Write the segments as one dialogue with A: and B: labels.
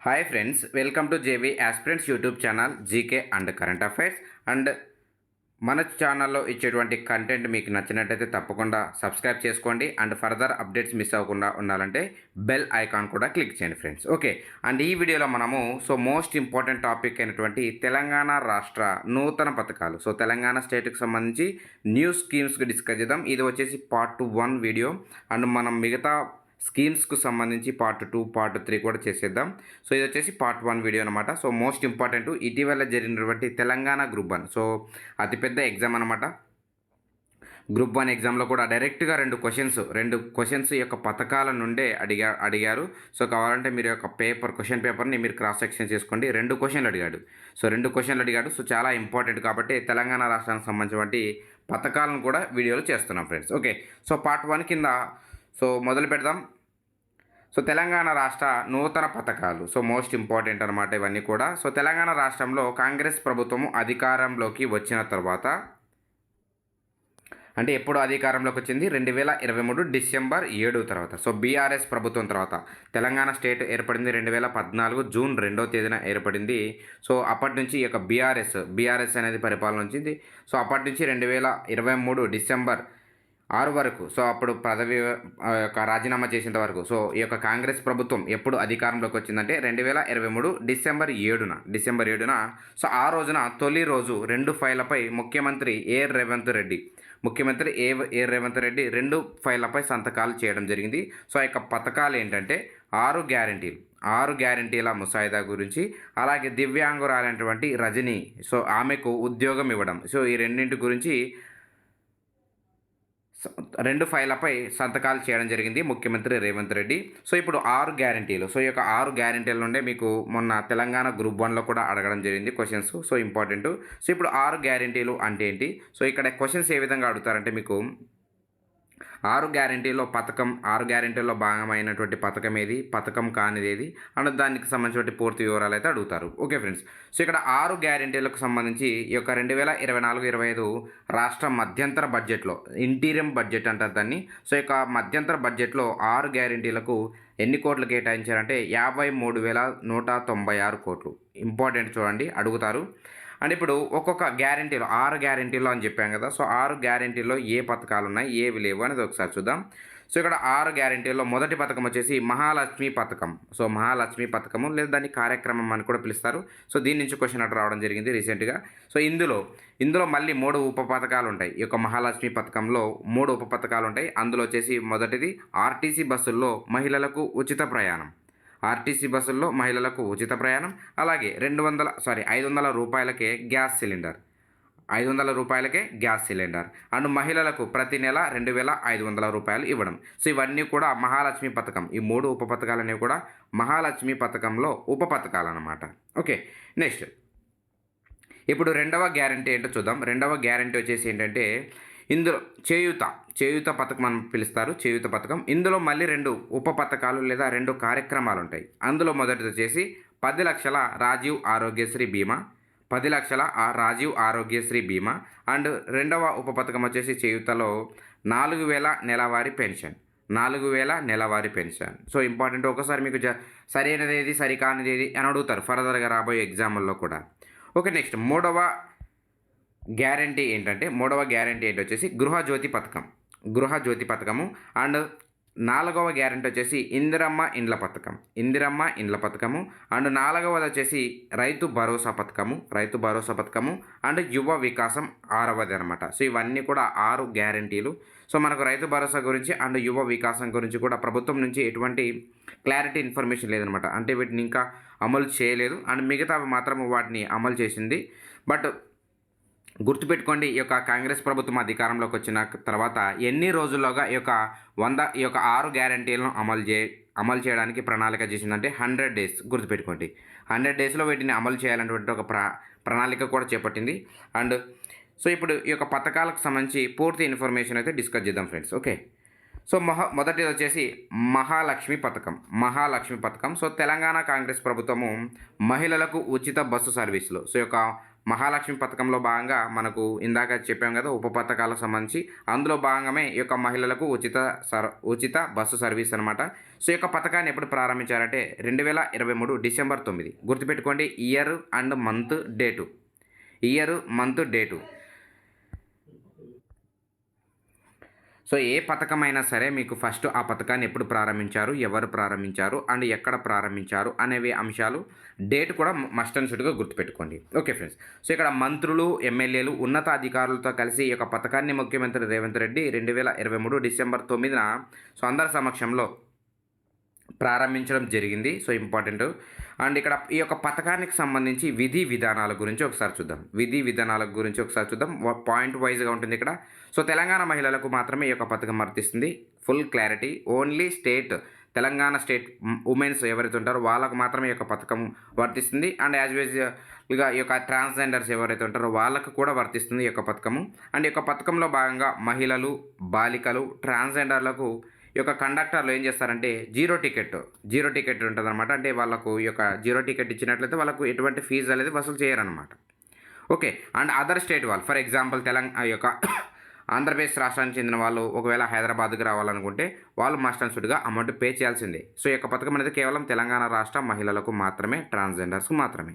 A: Hi friends welcome to JV aspirants YouTube channel GK and current affairs and మన ఛానల్లో ఇచ్చేటువంటి content మీకు నచ్చినట్టయితే తప్పకుండా సబ్స్క్రైబ్ చేసుకోండి. అండ్ ఫర్దర్ అప్డేట్స్ మిస్ అవ్వకుండా ఉండాలంటే బెల్ ఐకాన్ కూడా క్లిక్ చేయండి ఫ్రెండ్స్ ఓకే అండ్ ఈ వీడియోలో మనము సో మోస్ట్ ఇంపార్టెంట్ టాపిక్ అయినటువంటి తెలంగాణ రాష్ట్ర నూతన పథకాలు. సో తెలంగాణ స్టేట్కి సంబంధించి న్యూ స్కీమ్స్కి డిస్కస్ చేద్దాం. ఇది వచ్చేసి పార్ట్ వన్ వీడియో అండ్ మనం మిగతా స్కీమ్స్కు సంబంధించి పార్ట్ టూ పార్ట్ త్రీ కూడా చేసేద్దాం. సో ఇది వచ్చేసి పార్ట్ వన్ వీడియో అనమాట సో మోస్ట్ ఇంపార్టెంట్ ఇటీవల జరిగినటువంటి తెలంగాణ గ్రూప్ వన్. సో అతిపెద్ద ఎగ్జామ్ అనమాట గ్రూప్ వన్ ఎగ్జామ్లో కూడా డైరెక్ట్గా రెండు క్వశ్చన్స్ రెండు క్వశ్చన్స్ యొక్క పథకాల నుండే అడిగా అడిగారు. సో కావాలంటే మీరు యొక్క పేపర్ క్వశ్చన్ పేపర్ని మీరు క్రాస్ సెక్షన్ చేసుకోండి. రెండు క్వశ్చన్లు అడిగాడు. సో రెండు క్వశ్చన్లు అడిగాడు. సో చాలా ఇంపార్టెంట్ కాబట్టి తెలంగాణ రాష్ట్రానికి సంబంధించినటువంటి పథకాలను కూడా వీడియోలు చేస్తున్నాం friends. Okay. So part one కింద సో మొదలు పెడదాం. సో తెలంగాణ రాష్ట్ర నూతన పథకాలు. సో మోస్ట్ ఇంపార్టెంట్ అనమాట ఇవన్నీ కూడా. సో తెలంగాణ రాష్ట్రంలో కాంగ్రెస్ ప్రభుత్వం అధికారంలోకి వచ్చిన తర్వాత అంటే ఎప్పుడు అధికారంలోకి వచ్చింది? రెండు వేల ఇరవై మూడు డిసెంబర్ ఏడు తర్వాత. సో బీఆర్ఎస్ ప్రభుత్వం తర్వాత. తెలంగాణ స్టేట్ ఏర్పడింది రెండు వేల పద్నాలుగు జూన్ రెండో తేదీన ఏర్పడింది. సో అప్పటి నుంచి ఈ యొక్క బీఆర్ఎస్ బీఆర్ఎస్ అనేది పరిపాలన వచ్చింది. సో అప్పటి నుంచి రెండు వేల ఇరవై మూడు డిసెంబర్ ఆరు వరకు. సో అప్పుడు పదవి యొక్క రాజీనామా చేసేంత వరకు. సో ఈ యొక్క కాంగ్రెస్ ప్రభుత్వం ఎప్పుడు అధికారంలోకి వచ్చిందంటే రెండు వేల ఇరవై మూడు డిసెంబర్ ఏడున. డిసెంబర్ ఏడున. సో ఆ రోజున తొలి రోజు రెండు ఫైళ్ళపై ముఖ్యమంత్రి ఏ రేవంత్ రెడ్డి ముఖ్యమంత్రి ఏ ఏ రేవంత్ రెడ్డి రెండు ఫైళ్ళపై సంతకాలు చేయడం జరిగింది. సో ఆ యొక్క పథకాలు ఏంటంటే ఆరు గ్యారంటీలు. ఆరు గ్యారంటీల ముసాయిదా గురించి అలాగే దివ్యాంగురాలైనటువంటి రజని. సో ఆమెకు ఉద్యోగం ఇవ్వడం. సో ఈ రెండింటి గురించి రెండు ఫైళ్ళపై సంతకాలు చేయడం జరిగింది ముఖ్యమంత్రి రేవంత్ రెడ్డి. సో ఇప్పుడు ఆరు గ్యారంటీలు. సో ఈ యొక్క ఆరు గ్యారంటీల నుండే మీకు మొన్న తెలంగాణ గ్రూప్ వన్లో కూడా అడగడం జరిగింది క్వశ్చన్స్. So important. సో ఇప్పుడు ఆరు గ్యారంటీలు అంటే ఏంటి? సో ఇక్కడ క్వశ్చన్స్ ఏ విధంగా అడుగుతారంటే మీకు ఆరు గ్యారంటీలో పథకం ఆరు గ్యారంటీలో భాగమైనటువంటి పథకం ఏది? పథకం కానిది ఏది అండ్ దానికి సంబంధించిన పూర్తి వివరాలు అయితే అడుగుతారు. Okay friends. సో ఇక్కడ ఆరు గ్యారంటీలకు సంబంధించి ఈ యొక్క రెండు వేల ఇరవై నాలుగు ఇరవై ఐదు రాష్ట్ర మధ్యంతర బడ్జెట్లో ఇంటీరియం బడ్జెట్ అంటారు దాన్ని. సో యొక్క మధ్యంతర బడ్జెట్లో ఆరు గ్యారంటీలకు ఎన్ని కోట్లు కేటాయించారంటే యాభై మూడు వేల నూట తొంభై ఆరు కోట్లు. ఇంపార్టెంట్ చూడండి అడుగుతారు. అండ్ ఇప్పుడు ఒక్కొక్క గ్యారంటీలో ఆరు గ్యారంటీలో అని చెప్పాం కదా సో ఆరు గ్యారంటీలో ఏ పథకాలు ఉన్నాయి ఏవి లేవు అనేది ఒకసారి చూద్దాం. సో ఇక్కడ ఆరు గ్యారంటీలో మొదటి పథకం వచ్చేసి మహాలక్ష్మి పథకం. సో మహాలక్ష్మి పథకము లేదా దాన్ని కార్యక్రమం అని కూడా పిలుస్తారు. సో దీని నుంచి క్వశ్చన్ అటు రావడం జరిగింది రీసెంట్గా సో ఇందులో ఇందులో మళ్ళీ మూడు ఉప పథకాలు ఉంటాయి. ఈ యొక్క మహాలక్ష్మి పథకంలో మూడు ఉప పథకాలు ఉంటాయి. అందులో వచ్చేసి మొదటిది ఆర్టీసీ బస్సుల్లో మహిళలకు ఉచిత ప్రయాణం. ఆర్టీసీ బస్సుల్లో మహిళలకు ఉచిత ప్రయాణం అలాగే రెండు వందల సారీ ఐదు వందల రూపాయలకే గ్యాస్ సిలిండర్. ఐదు వందల రూపాయలకే గ్యాస్ సిలిండర్. అండ్ మహిళలకు ప్రతి నెల రెండు వేల ఐదు వందల రూపాయలు ఇవ్వడం. సో ఇవన్నీ కూడా మహాలక్ష్మి పథకం. ఈ మూడు ఉప పథకాలనేవి కూడా మహాలక్ష్మి పథకంలో ఉప పథకాలు అనమాట ఓకే నెక్స్ట్. ఇప్పుడు రెండవ గ్యారంటీ ఏంటో చూద్దాం. రెండవ గ్యారంటీ వచ్చేసి ఏంటంటే ఇందులో చేయూత చేయూత పథకం అని పిలుస్తారు చేయూత పథకం. ఇందులో మళ్ళీ రెండు ఉప పథకాలు లేదా రెండు కార్యక్రమాలు ఉంటాయి. అందులో మొదటిది వచ్చేసి పది లక్షల రాజీవ్ ఆరోగ్యశ్రీ బీమా పది లక్షల ఆ రాజీవ్ ఆరోగ్యశ్రీ బీమా అండ్ రెండవ ఉప పథకం వచ్చేసి చేయూతలో నాలుగు వేల నెలవారీ పెన్షన్ నాలుగు వేల నెలవారీ పెన్షన్. సో ఇంపార్టెంట్ ఒకసారి మీకు జ సరైనది ఏది సరికానిది ఏది అని అడుగుతారు ఫర్దర్గా రాబోయే ఎగ్జామ్ల్లో కూడా. ఓకే నెక్స్ట్ మూడవ గ్యారంటీ ఏంటంటే మూడవ గ్యారంటీ ఏంటి వచ్చేసి గృహజ్యోతి పథకం. గృహజ్యోతి పథకము అండ్ నాలుగవ గ్యారంటీ వచ్చేసి ఇందిరమ్మ ఇండ్ల పథకం. ఇందిరమ్మ ఇండ్ల పథకము అండ్ నాలుగవది వచ్చేసి రైతు భరోసా పథకము రైతు భరోసా పథకము అండ్ యువ వికాసం ఆరవది అనమాట సో ఇవన్నీ కూడా ఆరు గ్యారంటీలు. సో మనకు రైతు భరోసా గురించి అండ్ యువ వికాసం గురించి కూడా ప్రభుత్వం నుంచి ఎటువంటి క్లారిటీ ఇన్ఫర్మేషన్ లేదనమాట అంటే వీటిని ఇంకా అమలు చేయలేదు. అండ్ మిగతావి మాత్రం వాటిని అమలు చేసింది. బట్ గుర్తుపెట్టుకోండి ఈ యొక్క కాంగ్రెస్ ప్రభుత్వం అధికారంలోకి వచ్చిన తర్వాత ఎన్ని రోజుల్లోగా ఈ యొక్క వంద ఈ యొక్క ఆరు గ్యారంటీలను అమలు చే అమలు చేయడానికి ప్రణాళిక చేసిందంటే హండ్రెడ్ డేస్. గుర్తుపెట్టుకోండి. హండ్రెడ్ డేస్లో వీటిని అమలు చేయాలనేటువంటి ఒక ప్ర ప్రణాళిక కూడా చేపట్టింది. అండ్ సో ఇప్పుడు ఈ యొక్క పథకాలకు సంబంధించి పూర్తి ఇన్ఫర్మేషన్ అయితే డిస్కస్ చేద్దాం ఫ్రెండ్స్. ఓకే. సో మహా మొదటిది వచ్చేసి మహాలక్ష్మి పథకం. మహాలక్ష్మి పథకం. సో తెలంగాణ కాంగ్రెస్ ప్రభుత్వము మహిళలకు ఉచిత బస్సు సర్వీసులు. సో ఈ యొక్క మహాలక్ష్మి పథకంలో భాగంగా మనకు ఇందాక చెప్పాం కదా ఉప పథకాలకు సంబంధించి. అందులో భాగమే ఈ యొక్క మహిళలకు ఉచిత సర్ ఉచిత బస్సు సర్వీస్ అనమాట సో ఈ యొక్క పథకాన్ని ఎప్పుడు ప్రారంభించారంటే రెండు వేల ఇరవై మూడు డిసెంబర్ తొమ్మిది. గుర్తుపెట్టుకోండి year and month date. Year month date. So ఏ పథకమైనా సరే మీకు ఫస్ట్ ఆ పథకాన్ని ఎప్పుడు ప్రారంభించారు ఎవరు ప్రారంభించారు అండ్ ఎక్కడ ప్రారంభించారు అనేవి అంశాలు డేట్ కూడా మస్ట్ అండ్ షుడ్గా గుర్తుపెట్టుకోండి. Okay friends. సో ఇక్కడ మంత్రులు ఎమ్మెల్యేలు ఉన్నత అధికారులతో కలిసి ఈ యొక్క పథకాన్ని ముఖ్యమంత్రి రేవంత్ రెడ్డి రెండు వేల ఇరవై మూడు డిసెంబర్ తొమ్మిదిన సో అందరి సమక్షంలో ప్రారంభించడం జరిగింది. So important. అండ్ ఇక్కడ ఈ యొక్క పథకానికి సంబంధించి విధి విధానాల గురించి ఒకసారి చూద్దాం. విధి విధానాల గురించి ఒకసారి చూద్దాం. పాయింట్ వైజ్గా ఉంటుంది ఇక్కడ. సో తెలంగాణ మహిళలకు మాత్రమే ఈ యొక్క పథకం వర్తిస్తుంది. Full clarity. Only state Telangana state women's ఎవరైతే ఉంటారో వాళ్ళకు మాత్రమే ఈ యొక్క పథకం వర్తిస్తుంది. అండ్ యాజ్ యూజువల్గా ఈ యొక్క ట్రాన్స్జెండర్స్ ఎవరైతే ఉంటారో వాళ్ళకు కూడా వర్తిస్తుంది ఈ యొక్క పథకము. అండ్ ఈ యొక్క పథకంలో భాగంగా మహిళలు బాలికలు ట్రాన్స్జెండర్లకు యొక్క కండక్టర్లు ఏం చేస్తారంటే జీరో టికెట్ జీరో టికెట్ ఉంటుంది అనమాట అంటే వాళ్ళకు ఈ యొక్క జీరో టికెట్ ఇచ్చినట్లయితే వాళ్ళకు ఎటువంటి ఫీజు అనేది వసూలు చేయరనమాట ఓకే అండ్ అదర్ స్టేట్ వాళ్ళు ఫర్ ఎగ్జాంపుల్ తెలంగాణ యొక్క ఆంధ్రప్రదేశ్ రాష్ట్రానికి చెందిన వాళ్ళు ఒకవేళ హైదరాబాద్కి రావాలనుకుంటే వాళ్ళు మస్ట్ అమౌంట్ పే చేయాల్సిందే. సో ఈ యొక్క పథకం అనేది కేవలం తెలంగాణ రాష్ట్ర మహిళలకు మాత్రమే ట్రాన్స్జెండర్స్కు మాత్రమే.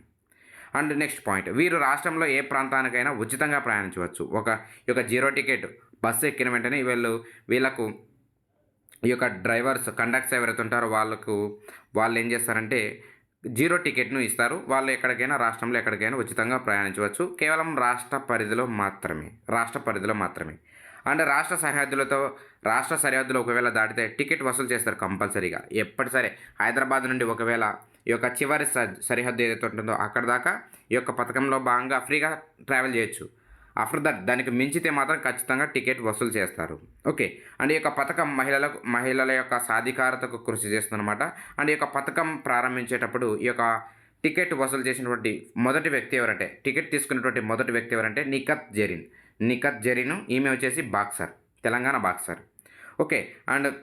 A: అండ్ నెక్స్ట్ పాయింట్ వీరు రాష్ట్రంలో ఏ ప్రాంతానికైనా ఉచితంగా ప్రయాణించవచ్చు. ఒక యొక్క జీరో టికెట్ బస్సు ఎక్కిన వెంటనే వీళ్ళు వీళ్ళకు ఈ యొక్క డ్రైవర్స్ కండక్టర్స్ ఎవరైతే ఉంటారో వాళ్ళకు వాళ్ళు ఏం చేస్తారంటే జీరో టికెట్ను ఇస్తారు. వాళ్ళు ఎక్కడికైనా రాష్ట్రంలో ఎక్కడికైనా ఉచితంగా ప్రయాణించవచ్చు. కేవలం రాష్ట్ర పరిధిలో మాత్రమే రాష్ట్ర పరిధిలో మాత్రమే. అండ్ రాష్ట్ర సరిహద్దులతో రాష్ట్ర సరిహద్దులు ఒకవేళ దాటితే టికెట్ వసూలు చేస్తారు కంపల్సరీగా. ఎప్పటి సరే హైదరాబాద్ నుండి ఒకవేళ ఈ యొక్క చివరి స- సరిహద్దు ఏదైతే ఉంటుందో అక్కడ దాకా ఈ యొక్క పథకంలో భాగంగా ఫ్రీగా ట్రావెల్ చేయొచ్చు. ఆఫ్టర్ దట్ దానికి మించితే మాత్రం ఖచ్చితంగా టికెట్ వసూలు చేస్తారు. ఓకే. అండ్ ఈ యొక్క పథకం మహిళలకు మహిళల యొక్క సాధికారతకు కృషి చేస్తుందన్నమాట. అండ్ ఈ యొక్క పథకం ప్రారంభించేటప్పుడు ఈ యొక్క టికెట్ వసూలు చేసినటువంటి మొదటి వ్యక్తి ఎవరంటే టికెట్ తీసుకున్నటువంటి మొదటి వ్యక్తి ఎవరంటే నిఖత్ జరీన్. నిఖత్ జరీన్ ఈమె వచ్చేసి boxer Telangana boxer. Okay. And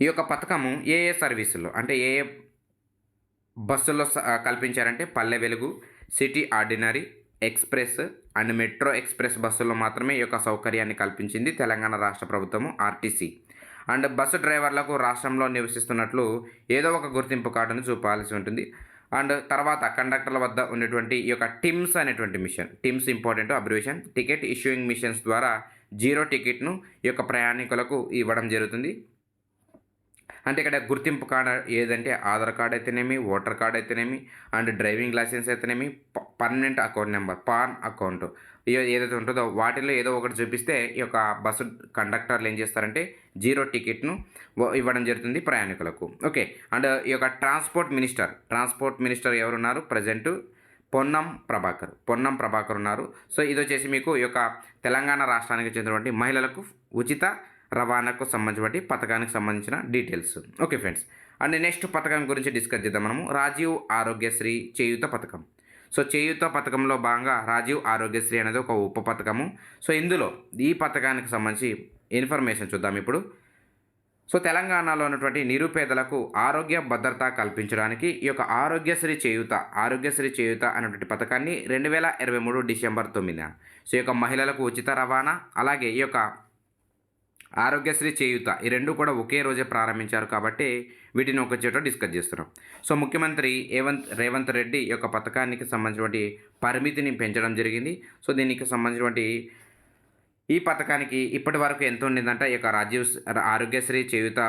A: ఈ యొక్క పథకము ఏ ఏ సర్వీసుల్లో అంటే ఏ ఏ బస్సుల్లో స- కల్పించారంటే Palle Velugu city ordinary express and metro express బస్సుల్లో మాత్రమే ఈ యొక్క సౌకర్యాన్ని కల్పించింది తెలంగాణ రాష్ట్ర ప్రభుత్వము ఆర్టీసీ. అండ్ బస్సు డ్రైవర్లకు రాష్ట్రంలో నివసిస్తున్నట్లు ఏదో ఒక గుర్తింపు కార్డును చూపాల్సి ఉంటుంది. అండ్ తర్వాత కండక్టర్ల వద్ద ఉన్నటువంటి ఈ యొక్క టిమ్స్ అనేటువంటి machine TIMS important abbreviation ticket issuing machines ద్వారా జీరో టికెట్ను ఈ యొక్క ప్రయాణికులకు ఇవ్వడం జరుగుతుంది. అంటే ఇక్కడ గుర్తింపు కార్డు ఏదంటే ఆధార్ కార్డ్ అయితేనేమి ఓటర్ కార్డ్ అయితేనేమి అండ్ డ్రైవింగ్ లైసెన్స్ అయితేనేమి permanent account number PAN account. ఏదైతే ఉంటుందో వాటిలో ఏదో ఒకటి చూపిస్తే ఈ యొక్క బస్సు కండక్టర్లు ఏం చేస్తారంటే జీరో టికెట్ను ఇవ్వడం జరుగుతుంది ప్రయాణికులకు. ఓకే అండ్ ఈ యొక్క ట్రాన్స్పోర్ట్ మినిస్టర్ ట్రాన్స్పోర్ట్ మినిస్టర్ ఎవరున్నారు? ప్రజెంట్ పొన్నం ప్రభాకర్ పొన్నం ప్రభాకర్ ఉన్నారు. సో ఇది వచ్చేసి మీకు ఈ యొక్క తెలంగాణ రాష్ట్రానికి చెందినటువంటి మహిళలకు ఉచిత రవాణాకు సంబంధించిన పథకానికి సంబంధించిన details. Okay friends. And next పథకం గురించి డిస్కస్ చేద్దాం మనము. రాజీవ్ ఆరోగ్యశ్రీ చేయూత పథకం. సో చేయూత పథకంలో భాగంగా రాజీవ్ ఆరోగ్యశ్రీ అనేది ఒక ఉప పథకము. సో ఇందులో ఈ పథకానికి సంబంధించి ఇన్ఫర్మేషన్ చూద్దాం ఇప్పుడు. సో తెలంగాణలో ఉన్నటువంటి నిరుపేదలకు ఆరోగ్య భద్రత కల్పించడానికి ఈ యొక్క ఆరోగ్యశ్రీ చేయూత ఆరోగ్యశ్రీ చేయూత అనేటువంటి పథకాన్ని రెండు వేల ఇరవై మూడు డిసెంబర్ తొమ్మిదిన. సో ఈ యొక్క మహిళలకు ఉచిత రవాణా అలాగే ఈ యొక్క ఆరోగ్యశ్రీ చేయూత. ఈ రెండు కూడా ఒకే రోజే ప్రారంభించారు కాబట్టి వీటిని ఒక చోట డిస్కస్ చేస్తున్నాం. సో ముఖ్యమంత్రి రేవంత్ రేవంత్ రెడ్డి యొక్క పథకానికి సంబంధించినటువంటి పరిమితిని పెంచడం జరిగింది. సో దీనికి సంబంధించినటువంటి ఈ పథకానికి ఇప్పటి వరకు ఎంత ఉండిందంటే? ఈ యొక్క రాజీవ్ ఆరోగ్యశ్రీ చేయుత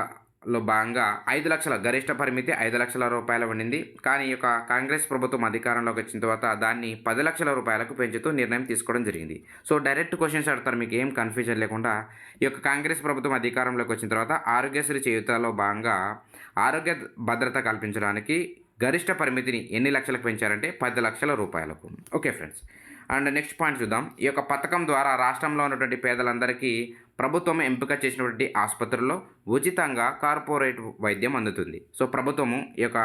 A: లో భాగంగా ఐదు లక్షల గరిష్ట పరిమితి ఐదు లక్షల రూపాయలు ఉండింది. కానీ ఈ యొక్క కాంగ్రెస్ ప్రభుత్వం అధికారంలోకి వచ్చిన తర్వాత దాన్ని పది లక్షల రూపాయలకు పెంచుతూ నిర్ణయం తీసుకోవడం జరిగింది. సో డైరెక్ట్ క్వశ్చన్స్ అడతారు మీకు ఏం కన్ఫ్యూజన్ లేకుండా. ఈ యొక్క కాంగ్రెస్ ప్రభుత్వం అధికారంలోకి వచ్చిన తర్వాత ఆరోగ్యశ్రీ చేయుతలో భాగంగా ఆరోగ్య భద్రత కల్పించడానికి గరిష్ట పరిమితిని ఎన్ని లక్షలకు పెంచారంటే పది లక్షల రూపాయలకు. Okay friends. And next point చూద్దాం. ఈ యొక్క పథకం ద్వారా రాష్ట్రంలో ఉన్నటువంటి పేదలందరికీ ప్రభుత్వం ఎంపిక చేసినటువంటి ఆసుపత్రుల్లో ఉచితంగా కార్పొరేట్ వైద్యం అందుతుంది. సో ప్రభుత్వము ఈ యొక్క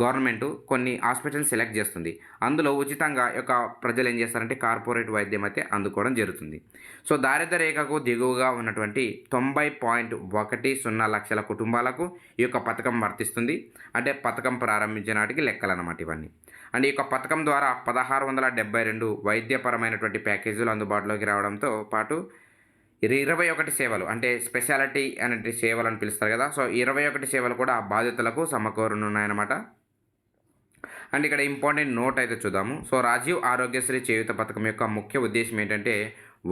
A: గవర్నమెంట్ కొన్ని హాస్పిటల్ని సెలెక్ట్ చేస్తుంది. అందులో ఉచితంగా యొక్క ప్రజలు ఏం చేస్తారంటే కార్పొరేట్ వైద్యం అయితే అందుకోవడం జరుగుతుంది. సో దారిద్ర రేఖకు దిగువగా ఉన్నటువంటి తొంభై పాయింట్ ఒకటి సున్నా లక్షల కుటుంబాలకు ఈ యొక్క పథకం వర్తిస్తుంది. అంటే పథకం ప్రారంభించిన నాటికి లెక్కలన్నమాట ఇవన్నీ. అండ్ ఈ యొక్క పథకం ద్వారా పదహారు వందల డెబ్బై రెండు వైద్యపరమైనటువంటి ప్యాకేజీలు అందుబాటులోకి రావడంతో పాటు ఇది ఇరవై ఒకటి సేవలు అంటే స్పెషాలిటీ అనే సేవలు అని పిలుస్తారు కదా. సో ఇరవై ఒకటి సేవలు కూడా బాధితులకు సమకూరనున్నాయన్నమాట. అండ్ ఇక్కడ ఇంపార్టెంట్ నోట్ అయితే చూద్దాము. సో రాజీవ్ ఆరోగ్యశ్రీ చేయూత పథకం యొక్క ముఖ్య ఉద్దేశం ఏంటంటే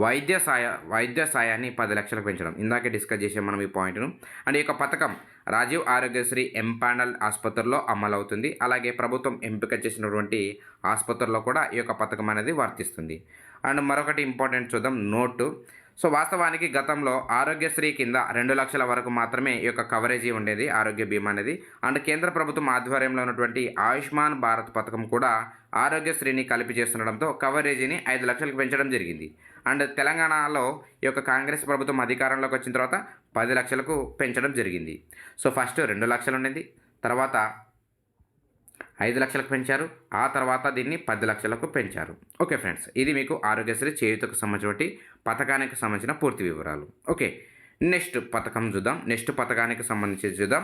A: వైద్య సాయ వైద్య సాయాన్ని పది లక్షలకు పెంచడం. ఇందాకే డిస్కస్ చేసాం మనం ఈ పాయింట్ను. అండ్ ఈ యొక్క పథకం రాజీవ్ ఆరోగ్యశ్రీ ఎంపానల్ ఆసుపత్రిలో అమలవుతుంది. అలాగే ప్రభుత్వం ఎంపిక చేసినటువంటి ఆసుపత్రుల్లో కూడా ఈ యొక్క పథకం అనేది వర్తిస్తుంది. అండ్ మరొకటి ఇంపార్టెంట్ చూద్దాం నోటు. సో వాస్తవానికి గతంలో ఆరోగ్యశ్రీ కింద రెండు లక్షల వరకు మాత్రమే ఈ యొక్క కవరేజీ ఉండేది ఆరోగ్య బీమా అనేది. అండ్ కేంద్ర ప్రభుత్వం ఆధ్వర్యంలో ఉన్నటువంటి ఆయుష్మాన్ భారత్ పథకం కూడా ఆరోగ్యశ్రీని కలిపి చేస్తుండడంతో కవరేజీని ఐదు లక్షలకు పెంచడం జరిగింది. అండ్ తెలంగాణలో ఈ యొక్క కాంగ్రెస్ ప్రభుత్వం అధికారంలోకి వచ్చిన తర్వాత పది లక్షలకు పెంచడం జరిగింది. సో ఫస్ట్ రెండు లక్షలు ఉండేది తర్వాత ఐదు లక్షలకు పెంచారు ఆ తర్వాత దీన్ని పది లక్షలకు పెంచారు. ఓకే ఫ్రెండ్స్ ఇది మీకు ఆరోగ్యశ్రీ చేయుతకు సంబంధించిన పథకానికి సంబంధించిన పూర్తి వివరాలు. ఓకే నెక్స్ట్ పథకం చూద్దాం. నెక్స్ట్ పథకానికి సంబంధించి చూద్దాం.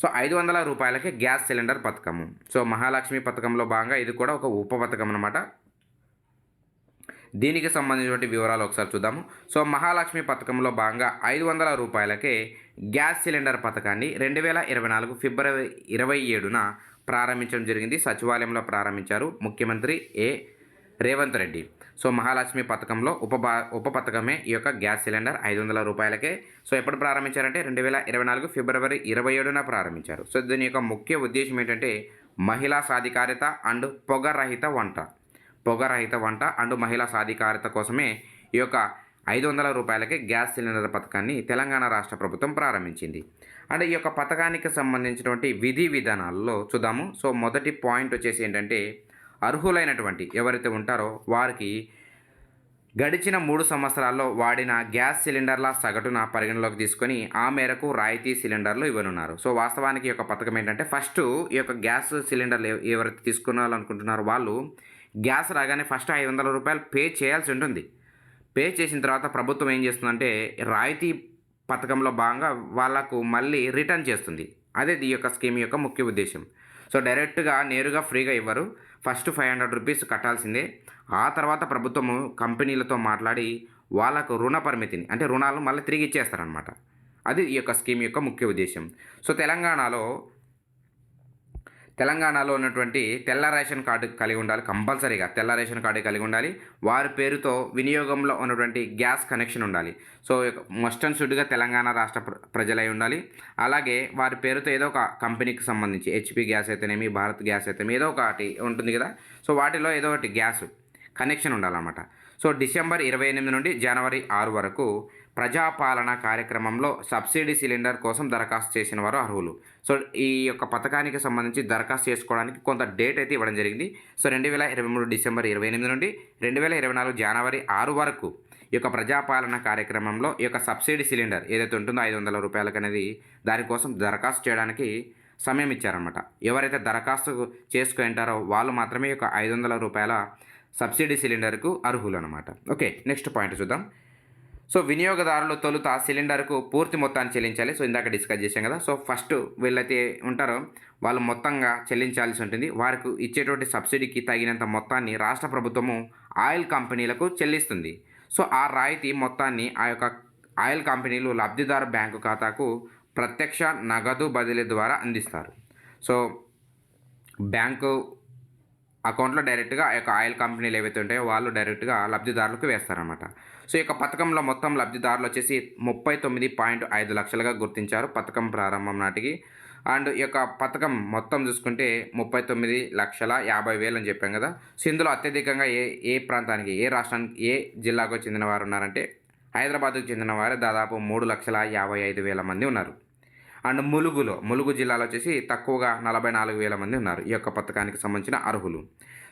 A: సో ఐదు వందల రూపాయలకి గ్యాస్ సిలిండర్ పథకము. సో మహాలక్ష్మి పథకంలో భాగంగా ఇది కూడా ఒక ఉప పథకం అనమాట దీనికి సంబంధించినటువంటి వివరాలు ఒకసారి చూద్దాము. సో మహాలక్ష్మి పథకంలో భాగంగా ఐదు వందల రూపాయలకే గ్యాస్ సిలిండర్ పథకాన్ని రెండు వేల ఇరవై నాలుగు ఫిబ్రవరి ఇరవై ఏడున ప్రారంభించడం జరిగింది. సచివాలయంలో ప్రారంభించారు ముఖ్యమంత్రి ఏ రేవంత్ రెడ్డి. సో మహాలక్ష్మి పథకంలో ఉప ఉప పథకమే ఈ యొక్క గ్యాస్ సిలిండర్ ఐదు వందల రూపాయలకే. సో ఎప్పుడు ప్రారంభించారంటే రెండు వేల ఇరవై నాలుగు ఫిబ్రవరి ఇరవై ఏడున ప్రారంభించారు. సో దీని యొక్క ముఖ్య ఉద్దేశం ఏంటంటే మహిళా సాధికారిత అండ్ పొగరహిత వంట. పొగరహిత వంట అండ్ మహిళా సాధికారిత కోసమే ఈ యొక్క ఐదు వందల రూపాయలకే గ్యాస్ సిలిండర్ పథకాన్ని తెలంగాణ రాష్ట్ర ప్రభుత్వం ప్రారంభించింది. అండ్ ఈ యొక్క పథకానికి సంబంధించినటువంటి విధి విధానాల్లో చూద్దాము. సో మొదటి పాయింట్ వచ్చేసి ఏంటంటే అర్హులైనటువంటి ఎవరైతే ఉంటారో వారికి గడిచిన మూడు సంవత్సరాల్లో వాడిన గ్యాస్ సిలిండర్ల సగటున పరిగణలోకి తీసుకొని ఆ మేరకు రాయితీ సిలిండర్లు ఇవ్వనున్నారు. సో వాస్తవానికి ఈ యొక్క పథకం ఏంటంటే ఫస్ట్ ఈ యొక్క గ్యాస్ సిలిండర్లు ఎవరైతే తీసుకున్నారనుకుంటున్నారో వాళ్ళు గ్యాస్ రాగానే ఫస్ట్ ఐదు వందల రూపాయలు పే చేయాల్సి ఉంటుంది. పే చేసిన తర్వాత ప్రభుత్వం ఏం చేస్తుందంటే రాయితీ పథకంలో భాగంగా వాళ్ళకు మళ్ళీ రిటర్న్ చేస్తుంది. అదే ఈ యొక్క స్కీమ్ యొక్క ముఖ్య ఉద్దేశం. సో డైరెక్ట్గా నేరుగా ఫ్రీగా ఇవ్వరు. ఫస్ట్ ఫైవ్ హండ్రెడ్ రూపీస్ కట్టాల్సిందే. ఆ తర్వాత ప్రభుత్వము కంపెనీలతో మాట్లాడి వాళ్ళకు రుణ పరిమితిని అంటే రుణాలు మళ్ళీ తిరిగి ఇచ్చేస్తారనమాట అది ఈ యొక్క స్కీమ్ యొక్క ముఖ్య ఉద్దేశం సో తెలంగాణలో తెలంగాణలో ఉన్నటువంటి తెల్ల రేషన్ కార్డు కలిగి ఉండాలి కంపల్సరీగా తెల్ల రేషన్ కార్డు కలిగి ఉండాలి. వారి పేరుతో వినియోగంలో ఉన్నటువంటి గ్యాస్ కనెక్షన్ ఉండాలి. సో మస్ట్ అండ్ షుడ్గా తెలంగాణ రాష్ట్ర ప్ర- ప్రజలై ఉండాలి. అలాగే వారి పేరుతో ఏదో ఒక కంపెనీకి సంబంధించి హెచ్పి గ్యాస్ అయితేనేమి భారత్ గ్యాస్ అయితేనేమి ఏదో ఒకటి ఉంటుంది కదా. సో వాటిలో ఏదో ఒకటి గ్యాస్ కనెక్షన్ ఉండాలన్నమాట. సో డిసెంబర్ ఇరవై ఎనిమిది నుండి జనవరి ఆరు వరకు ప్రజాపాలన కార్యక్రమంలో సబ్సిడీ సిలిండర్ కోసం దరఖాస్తు చేసిన వారు అర్హులు. సో ఈ యొక్క పథకానికి సంబంధించి దరఖాస్తు చేసుకోవడానికి కొంత డేట్ అయితే ఇవ్వడం జరిగింది. సో రెండు వేల ఇరవై మూడు డిసెంబర్ ఇరవై ఎనిమిది నుండి రెండు వేల ఇరవై నాలుగు జనవరి ఆరు వరకు ఈ యొక్క ప్రజాపాలన కార్యక్రమంలో ఈ యొక్క సబ్సిడీ సిలిండర్ ఏదైతే ఉంటుందో ఐదు వందల రూపాయలకు అనేది దానికోసం దరఖాస్తు చేయడానికి సమయం ఇచ్చారనమాట ఎవరైతే దరఖాస్తు చేసుకుని ఉంటారో వాళ్ళు మాత్రమే ఈ యొక్క ఐదు వందల రూపాయల సబ్సిడీ సిలిండర్కు అర్హులు అనమాట ఓకే నెక్స్ట్ పాయింట్ చూద్దాం. సో వినియోగదారులు తొలుత సిలిండర్కు పూర్తి మొత్తాన్ని చెల్లించాలి. సో ఇందాక డిస్కస్ చేశాం కదా. సో ఫస్ట్ వీళ్ళైతే ఉంటారో వాళ్ళు మొత్తంగా చెల్లించాల్సి ఉంటుంది. వారికి ఇచ్చేటువంటి సబ్సిడీకి తగినంత మొత్తాన్ని రాష్ట్ర ప్రభుత్వము ఆయిల్ కంపెనీలకు చెల్లిస్తుంది. సో ఆ రాయితీ మొత్తాన్ని ఆ యొక్క ఆయిల్ కంపెనీలు లబ్ధిదారు బ్యాంకు ఖాతాకు ప్రత్యక్ష నగదు బదిలీ ద్వారా అందిస్తారు. సో బ్యాంకు అకౌంట్లో డైరెక్ట్గా ఆ యొక్క ఆయిల్ కంపెనీలు ఏవైతే ఉంటాయో వాళ్ళు డైరెక్ట్గా లబ్ధిదారులకు వేస్తారనమాట సో ఈ యొక్క పథకంలో మొత్తం లబ్ధిదారులు వచ్చేసి ముప్పై తొమ్మిది పాయింట్ ఐదు లక్షలుగా గుర్తించారు పథకం ప్రారంభం నాటికి. అండ్ ఈ యొక్క పథకం మొత్తం చూసుకుంటే ముప్పై తొమ్మిది లక్షల యాభై వేలు అని చెప్పాం కదా. సో ఇందులో అత్యధికంగా ఏ ఏ ప్రాంతానికి ఏ రాష్ట్రానికి ఏ జిల్లాకు చెందిన వారు ఉన్నారంటే హైదరాబాద్కు చెందిన వారు దాదాపు మూడు లక్షల యాభై ఐదు వేల మంది ఉన్నారు. అండ్ ములుగులో ములుగు జిల్లాలో వచ్చేసి తక్కువగా నలభై నాలుగు వేల మంది ఉన్నారు ఈ యొక్క పథకానికి సంబంధించిన అర్హులు.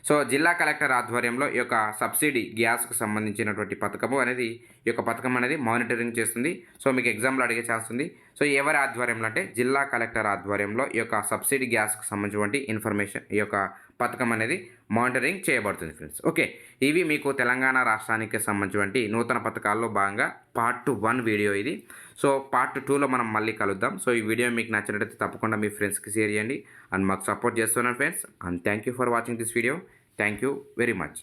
A: సో జిల్లా కలెక్టర్ ఆధ్వర్యంలో ఈ యొక్క సబ్సిడీ గ్యాస్కు సంబంధించినటువంటి పథకము అనేది ఈ యొక్క పథకం అనేది మానిటరింగ్ చేస్తుంది. సో మీకు ఎగ్జామ్లో అడిగే ఛాన్స్ ఉంది. సో ఎవరి ఆధ్వర్యంలో అంటే జిల్లా కలెక్టర్ ఆధ్వర్యంలో ఈ యొక్క సబ్సిడీ గ్యాస్కు సంబంధించినటువంటి ఇన్ఫర్మేషన్ ఈ యొక్క పథకం అనేది మానిటరింగ్ చేయబడుతుంది ఫ్రెండ్స్ ఓకే ఇవి మీకు తెలంగాణ రాష్ట్రానికి సంబంధించినటువంటి నూతన పథకాల్లో భాగంగా పార్ట్ వన్ వీడియో ఇది. సో పార్ట్ టూలో మనం మళ్ళీ కలుద్దాం. సో ఈ వీడియో మీకు నచ్చినట్లయితే తప్పకుండా మీ ఫ్రెండ్స్కి షేర్ చేయండి. అండ్ మాకు సపోర్ట్ చేస్తున్నాను friends and thank you for watching this video thank you very much